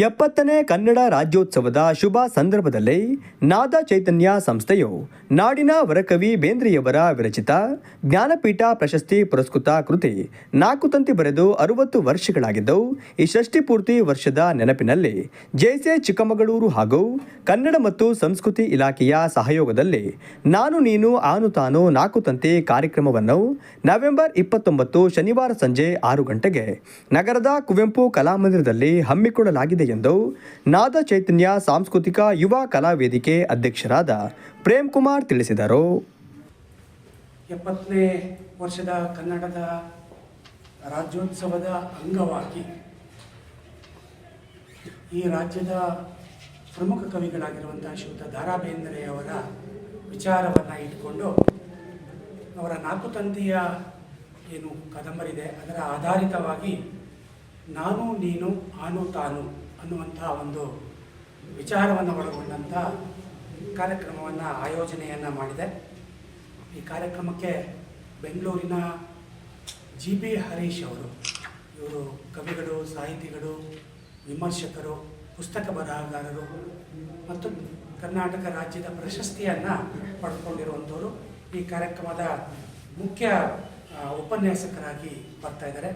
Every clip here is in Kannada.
ಎಪ್ಪತ್ತನೇ ಕನ್ನಡ ರಾಜ್ಯೋತ್ಸವದ ಶುಭ ಸಂದರ್ಭದಲ್ಲಿ ನಾದ ಚೈತನ್ಯ ಸಂಸ್ಥೆಯು ನಾಡಿನ ವರಕವಿ ಬೇಂದ್ರೆಯವರ ವಿರಚಿತ ಜ್ಞಾನಪೀಠ ಪ್ರಶಸ್ತಿ ಪುರಸ್ಕೃತ ಕೃತಿ ನಾಲ್ಕು ತಂತಿ ಬರೆದು ಅರವತ್ತು ವರ್ಷಗಳಾಗಿದ್ದು, ಈ ಷಷ್ಠಿ ಪೂರ್ತಿ ವರ್ಷದ ನೆನಪಿನಲ್ಲಿ ಜೆಸೆ ಚಿಕ್ಕಮಗಳೂರು ಹಾಗೂ ಕನ್ನಡ ಮತ್ತು ಸಂಸ್ಕೃತಿ ಇಲಾಖೆಯ ಸಹಯೋಗದಲ್ಲಿ ನಾನು ನೀನು ಆನು ತಾನು ನಾಲ್ಕು ತಂತಿ ಕಾರ್ಯಕ್ರಮವನ್ನು ನವೆಂಬರ್ ಇಪ್ಪತ್ತೊಂಬತ್ತು ಶನಿವಾರ ಸಂಜೆ ಆರು ಗಂಟೆಗೆ ನಗರದ ಕುವೆಂಪು ಕಲಾಮಂದಿರದಲ್ಲಿ ಹಮ್ಮಿಕೊಳ್ಳಲಾಗಿದೆ ಎಂದು ನಾದ ಚೈತನ್ಯ ಸಾಂಸ್ಕೃತಿಕ ಯುವ ಕಲಾ ವೇದಿಕೆ ಅಧ್ಯಕ್ಷರಾದ ಪ್ರೇಮ್ ಕುಮಾರ್ ತಿಳಿಸಿದರು. ಎಪ್ಪತ್ತನೇ ವರ್ಷದ ಕನ್ನಡದ ರಾಜ್ಯೋತ್ಸವದ ಅಂಗವಾಗಿ ಈ ರಾಜ್ಯದ ಪ್ರಮುಖ ಕವಿಗಳಾಗಿರುವಂಥ ಶ್ರೀಯುತ ದಾರಾ ಬೇಂದ್ರೆಯವರ ವಿಚಾರವನ್ನು ಇಟ್ಟುಕೊಂಡು ಅವರ ನಾಲ್ಕು ತಂತಿಯ ಏನು ಕದಂಬರಿದೆ ಅದರ ಆಧಾರಿತವಾಗಿ ನಾನು, ನೀನು, ಆನು, ತಾನು ಅನ್ನುವಂಥ ಒಂದು ವಿಚಾರವನ್ನು ಒಳಗೊಂಡಂಥ ಕಾರ್ಯಕ್ರಮವನ್ನು, ಆಯೋಜನೆಯನ್ನು ಮಾಡಿದೆ. ಈ ಕಾರ್ಯಕ್ರಮಕ್ಕೆ ಬೆಂಗಳೂರಿನ ಜಿ ಬಿ ಹರೀಶ್ ಅವರು, ಇವರು ಕವಿಗಳು, ಸಾಹಿತಿಗಳು, ವಿಮರ್ಶಕರು, ಪುಸ್ತಕ ಬರಹಗಾರರು ಮತ್ತು ಕರ್ನಾಟಕ ರಾಜ್ಯದ ಪ್ರಶಸ್ತಿಯನ್ನು ಪಡ್ಕೊಂಡಿರುವಂಥವರು ಈ ಕಾರ್ಯಕ್ರಮದ ಮುಖ್ಯ ಉಪನ್ಯಾಸಕರಾಗಿ ಬರ್ತಾ ಇದ್ದಾರೆ.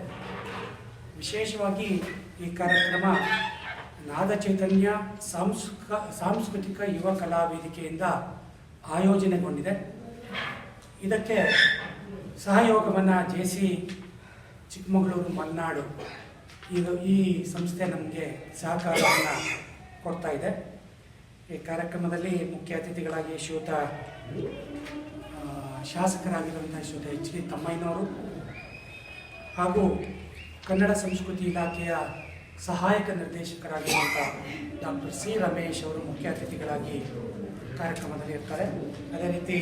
ವಿಶೇಷವಾಗಿ ಈ ಕಾರ್ಯಕ್ರಮ ನಾದ ಚೈತನ್ಯ ಸಾಂಸ್ಕ, ಸಾಂಸ್ಕೃತಿಕ ಯುವ ಕಲಾ ವೇದಿಕೆಯಿಂದ ಆಯೋಜನೆಗೊಂಡಿದೆ. ಇದಕ್ಕೆ ಸಹಯೋಗವನ್ನು ಜೆ ಸಿ ಚಿಕ್ಕಮಗಳೂರು ಮಲ್ನಾಡು ಇದು ಈ ಸಂಸ್ಥೆ ನಮಗೆ ಸಹಕಾರವನ್ನು ಕೊಡ್ತಾ ಇದೆ. ಈ ಕಾರ್ಯಕ್ರಮದಲ್ಲಿ ಮುಖ್ಯ ಅತಿಥಿಗಳಾಗಿ ಶ್ರೀಯುತ ಶಾಸಕರಾಗಿರುವಂಥ ಶ್ರೀಯುತ ಎಚ್ ಡಿ ತಮ್ಮಯ್ಯನವರು ಹಾಗೂ ಕನ್ನಡ ಸಂಸ್ಕೃತಿ ಇಲಾಖೆಯ ಸಹಾಯಕ ನಿರ್ದೇಶಕರಾಗಿರುವಂಥ ಡಾಕ್ಟರ್ ಸಿ ರಮೇಶ್ ಅವರು ಮುಖ್ಯ ಅತಿಥಿಗಳಾಗಿ ಕಾರ್ಯಕ್ರಮದಲ್ಲಿ ಇರ್ತಾರೆ. ಅದೇ ರೀತಿ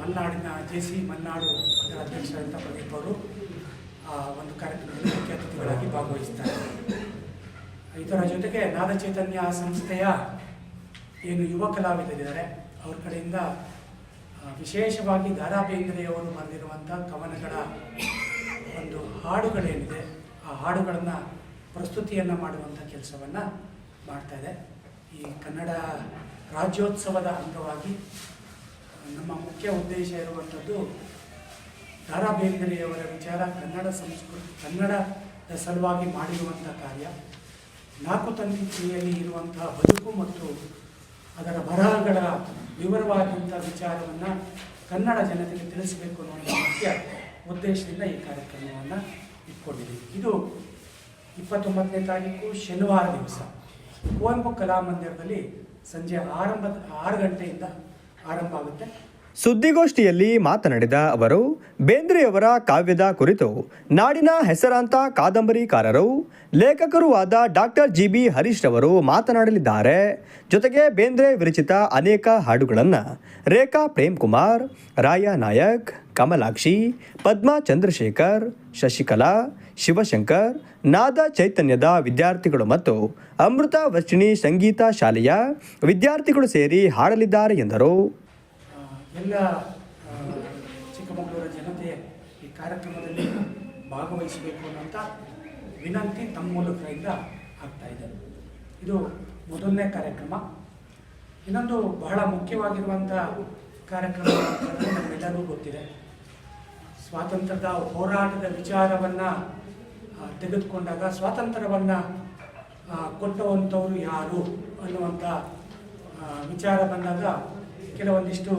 ಮಲ್ನಾಡಿನ ಜೆ ಸಿ ಮಲ್ನಾಡು ಅದರ ಅಧ್ಯಕ್ಷರಂತ ಪ್ರದೀಪ್ ಅವರು ಒಂದು ಕಾರ್ಯಕ್ರಮದಲ್ಲಿ ಮುಖ್ಯ ಅತಿಥಿಗಳಾಗಿ ಭಾಗವಹಿಸ್ತಾರೆ. ಇದರ ಜೊತೆಗೆ ನಾದ ಚೈತನ್ಯ ಸಂಸ್ಥೆಯ ಏನು ಯುವ ಕಲಾವಿದರಿದ್ದಾರೆ, ಅವ್ರ ಕಡೆಯಿಂದ ವಿಶೇಷವಾಗಿ ದಾರಾ ಬೇಂದ್ರೆಯವರು ಬರೆದಿರುವಂಥ ಕವನಗಳ ಒಂದು ಹಾಡುಗಳೇನಿದೆ, ಆ ಹಾಡುಗಳನ್ನು ಪ್ರಸ್ತುತಿಯನ್ನು ಮಾಡುವಂಥ ಕೆಲಸವನ್ನು ಇದೆ. ಈ ಕನ್ನಡ ರಾಜ್ಯೋತ್ಸವದ ಅಂಗವಾಗಿ ನಮ್ಮ ಮುಖ್ಯ ಉದ್ದೇಶ ಇರುವಂಥದ್ದು ದಾರಾ ಬೇಂದ್ರೆಯವರ ವಿಚಾರ, ಕನ್ನಡ ಸಂಸ್ಕೃತಿ, ಕನ್ನಡದ ಸಲುವಾಗಿ ಮಾಡಿರುವಂಥ ಕಾರ್ಯ. ನಾಲ್ಕು ತಂತಿ ಕ್ರಿಯೆಯಲ್ಲಿ ಇರುವಂತಹ ಬದುಕು ಮತ್ತು ಅದರ ಬರಹಗಳ ವಿವರವಾದಂಥ ವಿಚಾರವನ್ನು ಕನ್ನಡ ಜನತೆಗೆ ತಿಳಿಸಬೇಕು ಅನ್ನೋ ಮುಖ್ಯ ಉದ್ದೇಶದಿಂದ ಈ ಕಾರ್ಯಕ್ರಮವನ್ನು ಇಟ್ಕೊಂಡಿದ್ದೀವಿ. ಇದು ಇಪ್ಪತ್ತೊಂಬತ್ತನೇ ತಾರೀಕು ಶನಿವಾರ ದಿವಸ. ಕುವೆಂಪು ಕಲಾಮಂದಿರದಲ್ಲಿ ಸಂಜೆ ಆರಂಭದ ಆರು ಗಂಟೆಯಿಂದ ಆರಂಭ ಆಗುತ್ತೆ. ಸುದ್ದಿಗೋಷ್ಠಿಯಲ್ಲಿ ಮಾತನಾಡಿದ ಅವರು, ಬೇಂದ್ರೆಯವರ ಕಾವ್ಯದ ಕುರಿತು ನಾಡಿನ ಹೆಸರಾಂತ ಕಾದಂಬರಿಕಾರರು, ಲೇಖಕರೂ ಆದ ಡಾಕ್ಟರ್ ಜಿ ಬಿ ಹರೀಶ್ ರವರು ಮಾತನಾಡಲಿದ್ದಾರೆ. ಜೊತೆಗೆ ಬೇಂದ್ರೆ ವಿರಚಿತ ಅನೇಕ ಹಾಡುಗಳನ್ನು ರೇಖಾ ಪ್ರೇಮ್ ಕುಮಾರ್ ರಾಯ ನಾಯಕ್ ಕಮಲಾಕ್ಷಿ, ಪದ್ಮಾ ಚಂದ್ರಶೇಖರ್, ಶಶಿಕಲಾ, ಶಿವಶಂಕರ್, ನಾದ ಚೈತನ್ಯದ ವಿದ್ಯಾರ್ಥಿಗಳು ಮತ್ತು ಅಮೃತ ವರ್ಷಿಣಿ ಸಂಗೀತ ಶಾಲೆಯ ವಿದ್ಯಾರ್ಥಿಗಳು ಸೇರಿ ಹಾಡಲಿದ್ದಾರೆ ಎಂದರು. ಎಲ್ಲ ಚಿಕ್ಕಮಗಳೂರು ಜನತೆ ಈ ಕಾರ್ಯಕ್ರಮದಲ್ಲಿ ಭಾಗವಹಿಸಬೇಕು ಅನ್ನೋಂಥ ವಿನಂತಿ ತಮ್ಮ ಮೂಲಕದಿಂದ ಆಗ್ತಾ ಇದೆ. ಇದು ಮೊದಲನೇ ಕಾರ್ಯಕ್ರಮ. ಇನ್ನೊಂದು ಬಹಳ ಮುಖ್ಯವಾಗಿರುವಂಥ ಕಾರ್ಯಕ್ರಮ ನಮ್ಮೆಲ್ಲರಿಗೂ ಗೊತ್ತಿದೆ. ಸ್ವಾತಂತ್ರ್ಯದ ಹೋರಾಟದ ವಿಚಾರವನ್ನು ತೆಗೆದುಕೊಂಡಾಗ ಸ್ವಾತಂತ್ರ್ಯವನ್ನು ಕೊಟ್ಟವಂಥವ್ರು ಯಾರು ಅನ್ನುವಂಥ ವಿಚಾರ ಬಂದಾಗ ಕೆಲವೊಂದಿಷ್ಟು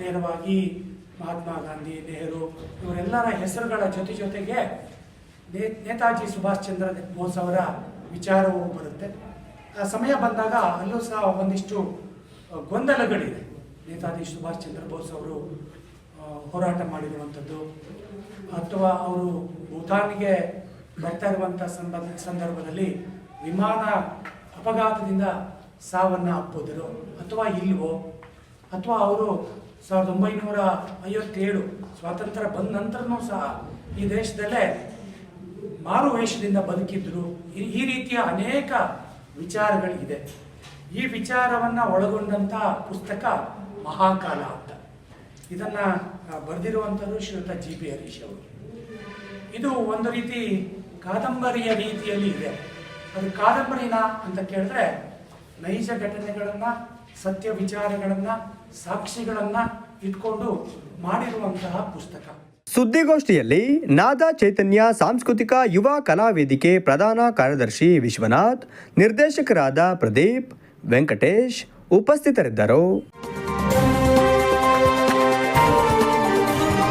ನೇರವಾಗಿ ಮಹಾತ್ಮ ಗಾಂಧಿ, ನೆಹರು ಇವರೆಲ್ಲರ ಹೆಸರುಗಳ ಜೊತೆ ಜೊತೆಗೆ ನೇ- ನೇತಾಜಿ ಸುಭಾಷ್ ಚಂದ್ರ ಬೋಸ್ ಅವರ ವಿಚಾರವೂ ಬರುತ್ತೆ. ಆ ಸಮಯ ಬಂದಾಗ ಅಲ್ಲೂ ಸಹ ಒಂದಿಷ್ಟು ಗೊಂದಲಗಳಿದೆ ನೇತಾಜಿ ಸುಭಾಷ್ ಚಂದ್ರ ಬೋಸ್ ಅವರು ಹೋರಾಟ ಮಾಡಿರುವಂಥದ್ದು ಅಥವಾ ಅವರು ಭೂತಾನ್ಗೆ ಬರ್ತಾ ಇರುವಂಥ ಸಂದರ್ಭ ಸಂದರ್ಭದಲ್ಲಿ ವಿಮಾನ ಅಪಘಾತದಿಂದ ಸಾವನ್ನು ಅಪ್ಪೋದರು ಅಥವಾ ಇಲ್ವೋ? ಅಥವಾ ಅವರು ಸಾವಿರದ ಒಂಬೈನೂರ ಐವತ್ತೇಳು ಸ್ವಾತಂತ್ರ್ಯ ಬಂದ ನಂತರನೂ ಸಹ ಈ ದೇಶದಲ್ಲೇ ಮಾರು ವೇಷದಿಂದ ಬದುಕಿದ್ರು. ಈ ರೀತಿಯ ಅನೇಕ ವಿಚಾರಗಳಿದೆ. ಈ ವಿಚಾರವನ್ನು ಒಳಗೊಂಡಂಥ ಪುಸ್ತಕ ಮಹಾಕಾಲ ಅಂತ. ಇದನ್ನು ಬರೆದಿರುವಂಥದ್ದು ಶ್ರೀಯುತ ಜಿ ಪಿ ಹರೀಶ್ ಅವರು. ಇದು ಒಂದು ರೀತಿ ಕಾದಂಬರಿಯ ರೀತಿಯಲ್ಲಿ ಇದೆ. ಅದು ಕಾದಂಬರಿನ ಅಂತ ಕೇಳಿದ್ರೆ ನೈಜ ಘಟನೆಗಳನ್ನು, ಸತ್ಯ ವಿಚಾರಗಳನ್ನು, ಸಾಕ್ಷಿಗಳನ್ನು ಇಟ್ಕೊಂಡು ಮಾಡಿರುವಂತಹ ಪುಸ್ತಕ. ಸುದ್ದಿಗೋಷ್ಠಿಯಲ್ಲಿ ನಾದ ಚೈತನ್ಯ ಸಾಂಸ್ಕೃತಿಕ ಯುವ ಕಲಾವೇದಿಕೆ ಪ್ರಧಾನ ಕಾರ್ಯದರ್ಶಿ ವಿಶ್ವನಾಥ್, ನಿರ್ದೇಶಕರಾದ ಪ್ರದೀಪ್ ವೆಂಕಟೇಶ್ ಉಪಸ್ಥಿತರಿದ್ದರು.